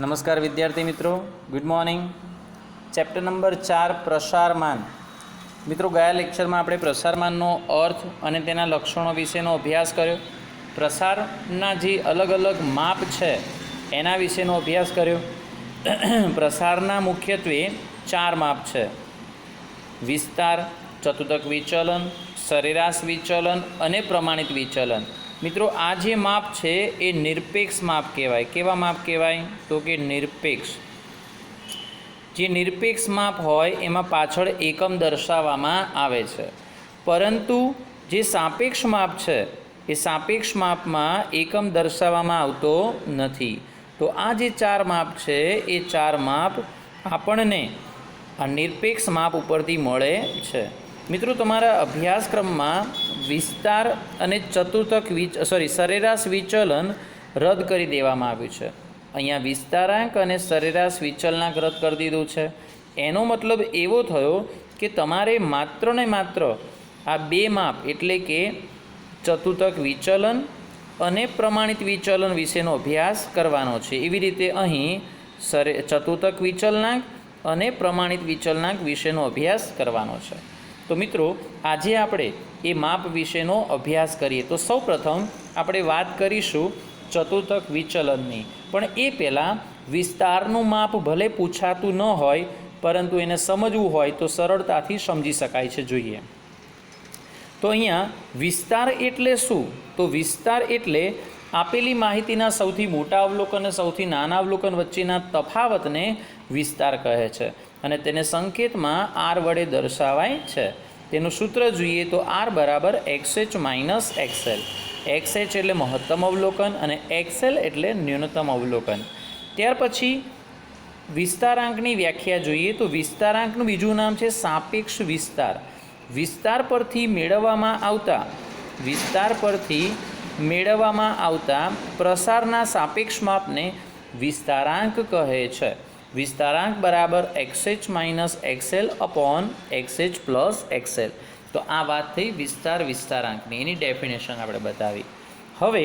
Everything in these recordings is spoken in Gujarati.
નમસ્કાર વિદ્યાર્થી મિત્રો. ગુડ મોર્નિંગ ચેપ્ટર નંબર ચાર પ્રસારમાન મિત્રો, ગયા લેક્ચરમાં આપણે પ્રસારમાનનો અર્થ અને તેના લક્ષણો વિશેનો અભ્યાસ કર્યો. પ્રસારના જે અલગ અલગ માપ છે, એના વિશેનો અભ્યાસ કર્યો. પ્રસારના મુખ્યત્વે ચાર માપ છે. વિસ્તાર ચતુર્થક વિચલન, સરેરાશ વિચલન અને પ્રમાણિત વિચલન. મિત્રો, આ જે માપ છે, એ નિરપેક્ષ માપ કહેવાય. કેવા માપ કહેવાય? તો કે નિરપેક્ષ. જે નિરપેક્ષ માપ હોય, એમાં પાછળ એકમ દર્શાવવામાં આવે છે. પરંતુ જે સાપેક્ષ માપ છે, એ સાપેક્ષ માપમાં એકમ દર્શાવવામાં આવતો નથી. તો આ જે ચાર માપ છે, એ ચાર માપ આપણને આ નિરપેક્ષ માપ ઉપરથી મળે છે. મિત્રો, તમારા અભ્યાસક્રમમાં વિસ્તાર અને ચતુર્થક વિચ સોરી સરેરાશ વિચલન રદ કરી દેવામાં આવ્યું છે. અહીંયા વિસ્તારાંક અને સરેરાશ વિચલનાંક રદ કરી દીધું છે. એનો મતલબ એવો થયો કે તમારે માત્ર ને માત્ર આ બે માપ એટલે કે ચતુર્થક વિચલન અને પ્રમાણિત વિચલન વિશેનો અભ્યાસ કરવાનો છે. એવી રીતે અહીં સરે, ચતુર્થક વિચલનાંક અને પ્રમાણિત વિચલનાંક વિશેનો અભ્યાસ કરવાનો છે. તો મિત્રો, આજે આપણે એ માપ વિશેનો અભ્યાસ કરીએ. તો સૌપ્રથમ આપણે વાત કરીશું ચતુર્થક વિચલનની. પણ એ પહેલાં વિસ્તારનું માપ ભલે પૂછાતું ન હોય, પરંતુ એને સમજવું હોય તો સરળતાથી સમજી શકાય છે જોઈએ. તો અહીંયા વિસ્તાર એટલે શું? તો વિસ્તાર એટલે આપેલી માહિતીના સૌથી મોટા અવલોકન અને સૌથી નાના અવલોકન વચ્ચેના તફાવતને વિસ્તાર કહે છે. અને તેને સંકેતમાં આર વડે દર્શાવાય છે. તેનું સૂત્ર જોઈએ તો આર બરાબર એક્સએચ માઇનસ એક્સએલ એક્સએચ એટલે મહત્તમ અવલોકન અને એક્સએલ એટલે ન્યૂનતમ અવલોકન. ત્યાર પછી વિસ્તારાંકની વ્યાખ્યા જોઈએ તો વિસ્તારાંકનું બીજું નામ છે સાપેક્ષ વિસ્તાર. વિસ્તાર પરથી મેળવવામાં આવતા, વિસ્તાર પરથી મેળવવામાં આવતા પ્રસારના સાપેક્ષ માપને વિસ્તારાંક કહે છે. વિસ્તારાંક બરાબર X H minus X L upon X H plus X L તો આ વાત થઈ વિસ્તાર વિસ્તારાંકની, એની ડેફિનેશન આપણે બતાવી. હવે,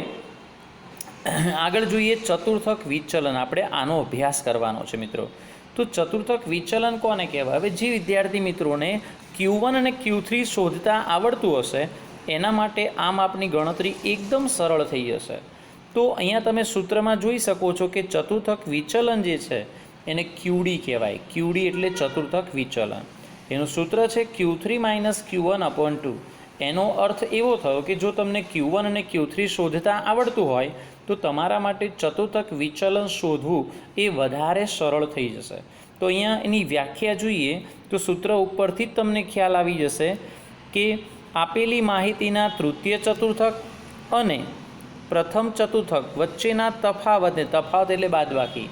આગળ જોઈએ ચતુર્થક વિચલન. આપણે આનો અભ્યાસ કરવાનો છે મિત્રો. તો ચતુર્થક વિચલન કોને કહેવાય? હવે જે વિદ્યાર્થી મિત્રોને ક્યુ વન અને ક્યુ થ્રી શોધતા આવડતું હશે, એના માટે આ માપની ગણતરી એકદમ સરળ થઈ જશે. તો અહીંયા તમે સૂત્રમાં જોઈ શકો છો કે ચતુર્થક વિચલન જે છે એને ક્યુડી કહેવાય. ક્યુડી એટલે ચતુર્થક વિચલન. એનું સૂત્ર છે Q three minus Q one upon two એનો અર્થ એવો થયો કે જો તમને ક્યુ વન અને ક્યુ થ્રી શોધતા આવડતું હોય, તો તમારા માટે ચતુર્થક વિચલન શોધવું એ વધારે સરળ થઈ જશે. તો અહીંયા એની વ્યાખ્યા જોઈએ, તો સૂત્ર ઉપરથી જ તમને ખ્યાલ આવી જશે કે આપેલી માહિતીના તૃતીય ચતુર્થક અને પ્રથમ ચતુર્થક વચ્ચેના તફાવતને, તફાવત એટલે બાદબાકી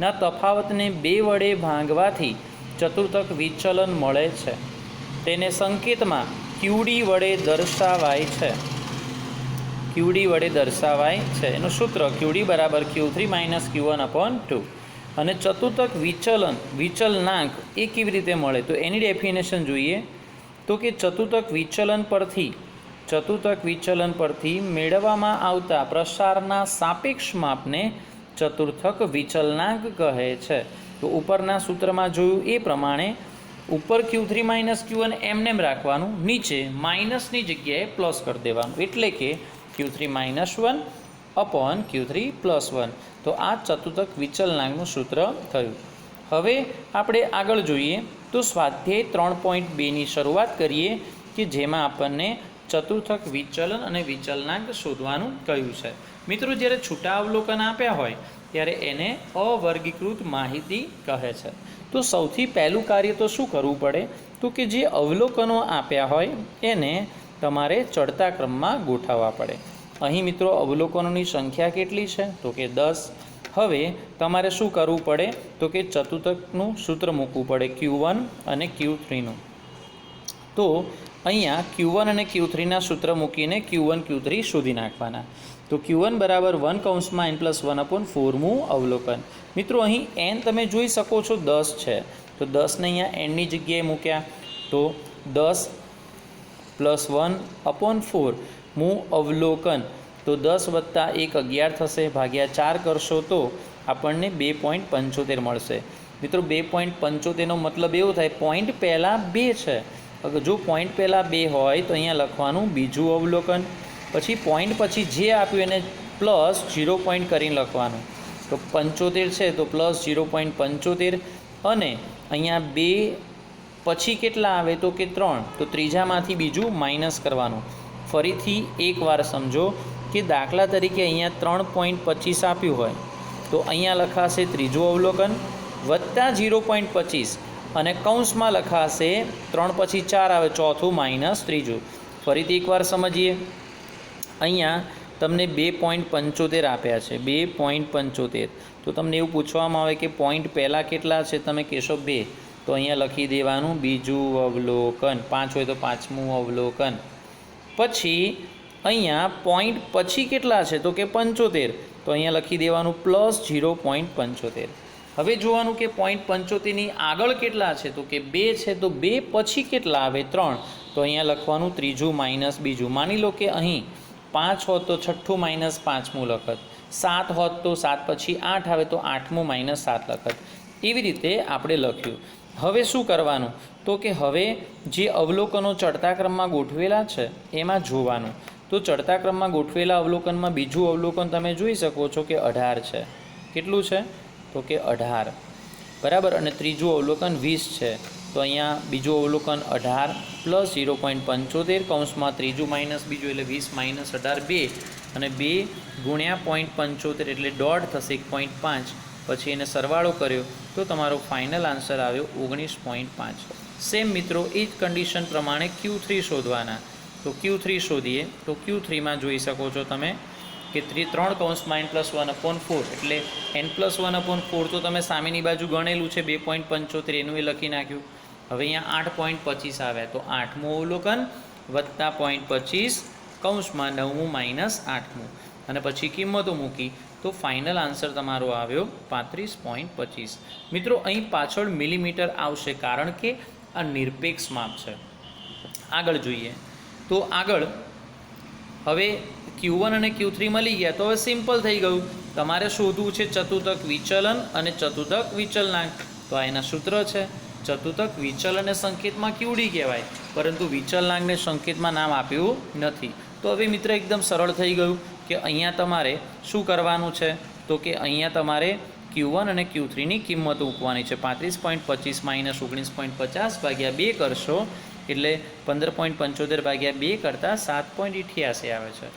ના તફાવતને બે વડે ભાંગવાથી ચતુર્થક વિચલન મળે છે. તેને સંકેતમાં ક્યુડી વડે દર્શાવાય છે. ક્યુડી વડે દર્શાવાય છે. એનું સૂત્ર ક્યુડી બરાબર Q three minus Q one upon two. અને ચતુર્થક વિચલન, વિચલનાંક એ કેવી રીતે મળે? તો એની ડેફિનેશન જોઈએ. તો કે ચતુર્થક વિચલન પરથી, ચતુર્થક વિચલન પરથી મેળવવામાં આવતા પ્રસારના સાપેક્ષ માપને ચતુર્થક વિચલનાંક કહે છે. તો ઉપરના સૂત્રમાં જોયું એ પ્રમાણે ઉપર Q three minus Q one એમનેમ રાખવાનું, નીચે માઇનસની જગ્યાએ પ્લસ કરી દેવાનું. એટલે કે Q three minus one upon Q three plus one તો આ ચતુર્થક વિચલનાંકનું સૂત્ર થયું. હવે આપણે આગળ જોઈએ તો સ્વાધ્યાય ત્રણ પોઈન્ટ બેની શરૂઆત કરીએ કે જેમાં આપણને ચતુર્થક વિચલન અને વિચલનાંક શોધવાનું કહ્યું છે. મિત્રો, જ્યારે છૂટા અવલોકન આપ્યા હોય, ત્યારે એને અવર્ગીકૃત માહિતી કહે છે. તો સૌથી પહેલું કાર્ય તો શું કરવું પડે? તો કે જે અવલોકનો આપ્યા હોય, એને તમારે ચડતા ક્રમમાં ગોઠવવા પડે. અહીં મિત્રો, અવલોકનોની સંખ્યા કેટલી છે? તો કે દસ. હવે તમારે શું કરવું પડે? તો કે ચતુર્થકનું સૂત્ર મૂકવું પડે, ક્યુ વન અને ક્યુ થ્રીનું. તો અહીંયા ક્યુ વન અને ક્યુ થ્રીના સૂત્ર મૂકીને ક્યુ વન ક્યુ થ્રી શોધી નાખવાના. તો ક્યુ વન બરાબર વન કૌંસમાં એન પ્લસ વન અપોન ફોરમું અવલોકન. મિત્રો, અહીં એન તમે જોઈ શકો છો દસ છે. તો દસને અહીંયા એનની જગ્યાએ મૂક્યા. તો દસ પ્લસ વન અપોન ફોર મું અવલોકન. તો દસ વત્તા એક અગિયાર થશે, ભાગ્યા ચાર કરશો તો આપણને બે પોઈન્ટ પંચોતેર મળશે. મિત્રો, બે પોઈન્ટ પંચોતેરનો મતલબ એવો થાય પોઈન્ટ પહેલાં બે છે. જો પોઈન્ટ પહેલાં બે હોય તો અહીંયા લખવાનું બીજું અવલોકન. પછી પોઈન્ટ પછી જે આપ્યું એને પ્લસ ઝીરો પોઈન્ટ કરીને લખવાનું. તો પંચોતેર છે તો પ્લસ ઝીરો પોઈન્ટ પંચોતેર. અને અહીંયા બે પછી કેટલા આવે તો કે ત્રણ. તો ત્રીજામાંથી બીજું માઇનસ કરવાનું. ફરીથી એકવાર સમજો કે દાખલા તરીકે અહીંયા ત્રણ પોઈન્ટ પચીસ આપ્યું હોય. તો અહીંયા લખાશે ત્રીજું અવલોકન. વત્તા ઝીરો પોઈન્ટ પચીસ. અને કૌંસમાં લખાશે ત્રણ પછી ચાર આવે ચોથું માઇનસ ત્રીજું. ફરીથી એકવાર સમજીએ. અહીંયા તમને બે પોઈન્ટ પંચોતેર આપ્યા છે. બે પોઈન્ટ પંચોતેર. તો તમને એવું પૂછવામાં આવે કે પોઈન્ટ પહેલાં કેટલા છે? તમે કહેશો બે. તો અહીંયા લખી દેવાનું બીજું અવલોકન. પાંચ હોય તો પાંચમું અવલોકન. પછી અહીંયા પોઈન્ટ પછી કેટલા છે? તો કે પંચોતેર. તો અહીંયા લખી દેવાનું પ્લસ ઝીરો પોઈન્ટ પંચોતેર. હવે જોવાનું કે પોઈન્ટ પંચોતેરની આગળ કેટલા છે? તો કે બે છે, તો બે પછી કેટલા આવે? ત્રણ. તો અહીંયા લખવાનું ત્રીજું માઇનસ બીજું. માની લો કે અહીં પાંચ હોત તો છઠ્ઠું માઇનસ પાંચમું લખત. સાત હોત તો સાત પછી આઠ આવે તો આઠમું માઇનસ સાત લખત. એવી રીતે આપણે લખ્યું. હવે શું કરવાનું? તો કે હવે જે અવલોકનો ચડતા ક્રમમાં ગોઠવેલા છે, એમાં જોવાનું. તો ચડતા ક્રમમાં ગોઠવેલા અવલોકનમાં બીજું અવલોકન તમે જોઈ શકો છો કે અઢાર છે. કેટલું છે? તો કે અઢાર. બરાબર? અને ત્રીજું અવલોકન વીસ છે. તો અહીંયા બીજું અવલોકન અઢાર પ્લસ ઝીરો પોઈન્ટ પંચોતેર કૌંસમાં ત્રીજું માઇનસ બીજું એટલે વીસ માઇનસ અઢાર બે. અને બે ગુણ્યા પોઈન્ટ પંચોતેર એટલે દોઢ થશે એક પોઈન્ટ પાંચ. પછી એને સરવાળો કર્યો તો તમારો ફાઇનલ આન્સર આવ્યો ઓગણીસ પોઈન્ટ પાંચ. સેમ મિત્રો, એ જ કન્ડિશન પ્રમાણે ક્યુ થ્રી શોધવાના. તો ક્યુ થ્રી શોધીએ. તો ક્યુ થ્રીમાં જોઈ શકો છો તમે કે ત્રી ત્રણ કૌંસમાં N plus one upon four એટલે N plus one upon four તો તમે સામેની બાજુ ગણેલું છે, બે પોઈન્ટ પંચોતેર, એનું એ લખી નાખ્યું. હવે અહીંયા આઠ પોઈન્ટ પચીસ આવ્યા તો આઠમું અવલોકન વત્તા પોઈન્ટ પચીસ કૌંસમાં નવમું માઇનસ આઠમું. અને પછી કિંમતો મૂકી, તો ફાઇનલ આન્સર તમારો આવ્યો પાંત્રીસ પોઈન્ટ પચીસ. મિત્રો, અહીં પાછળ મિલીમીટર આવશે કારણ કે આ નિરપેક્ષ માપ છે. આગળ જોઈએ. તો આગળ હવે ક્યુ વન અને ક્યુ થ્રી મળી ગયા તો હવે સિમ્પલ થઈ ગયું. તમારે શોધવું છે ચતુર્થક વિચલન અને ચતુર્થક વિચલનાંક. તો આ એના સૂત્ર છે. ચતુર્થક વિચલનને સંકેતમાં ક્યુડી કહેવાય. પરંતુ વિચલનાંકને સંકેતમાં નામ આપ્યું નથી. તો હવે મિત્ર એકદમ સરળ થઈ ગયું કે અહીંયા તમારે શું કરવાનું છે? તો કે અહીંયા તમારે ક્યુ વન અને ક્યુ થ્રીની કિંમત મૂકવાની છે. પાંત્રીસ પોઈન્ટ પચીસ માઇનસ ઓગણીસ પોઈન્ટ પચાસ ભાગ્યા બે કરશો. એટલે પંદર પોઈન્ટ પંચોતેર ભાગ્યા બે કરતાં સાત પોઈન્ટ ઇઠ્યાસી આવે છે.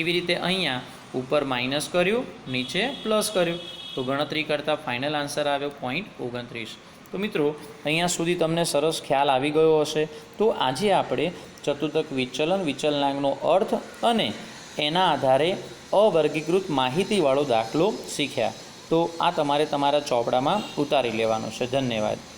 એવી રીતે અહીંયા ઉપર માઇનસ કર્યું, નીચે પ્લસ કર્યું. તો ગણતરી કરતાં ફાઇનલ આન્સર આવ્યો પોઈન્ટ ઓગણત્રીસ. તો મિત્રો, અહીંયા સુધી તમને સરસ ખ્યાલ આવી ગયો હશે. તો આજે આપણે ચતુર્થક વિચલન, વિચલનાંકનો અર્થ અને એના આધારે અવર્ગીકૃત માહિતીવાળો દાખલો શીખ્યા. તો આ તમારે તમારા ચોપડામાં ઉતારી લેવાનો છે. ધન્યવાદ.